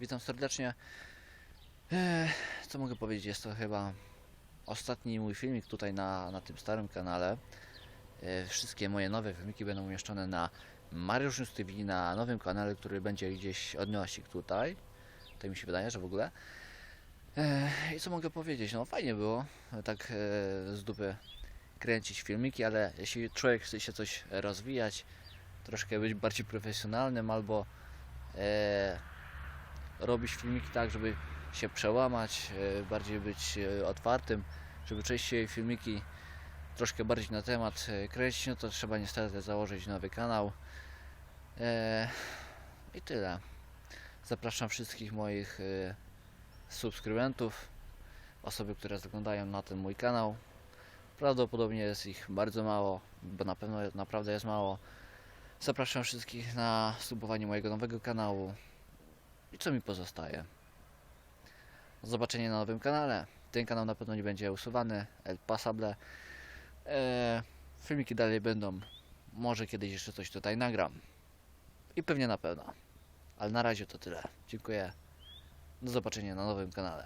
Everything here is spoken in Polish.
Witam serdecznie. Co mogę powiedzieć? Jest to chyba ostatni mój filmik tutaj na, na tym starym kanale. Wszystkie moje nowe filmiki będą umieszczone na Mariusz News TV, na nowym kanale, który będzie gdzieś odnośnik tutaj. To mi się wydaje, że w ogóle. I co mogę powiedzieć? No fajnie było tak e, z dupy kręcić filmiki, ale jeśli człowiek chce się coś rozwijać, troszkę być bardziej profesjonalnym albo e, robić filmiki tak, żeby się przełamać, e, bardziej być e, otwartym, żeby częściej filmiki troszkę bardziej na temat e, kręcić, no to trzeba niestety założyć nowy kanał. I tyle. Zapraszam wszystkich moich subskrybentów, osoby, które zaglądają na ten mój kanał. Prawdopodobnie jest ich bardzo mało, bo na pewno naprawdę jest mało. Zapraszam wszystkich na subowanie mojego nowego kanału. I co mi pozostaje? Do zobaczenia na nowym kanale. Ten kanał na pewno nie będzie usuwany. El Pasable. Eee, filmiki dalej będą. Może kiedyś jeszcze coś tutaj nagram. I pewnie na pewno. Ale na razie to tyle. Dziękuję. Do zobaczenia na nowym kanale.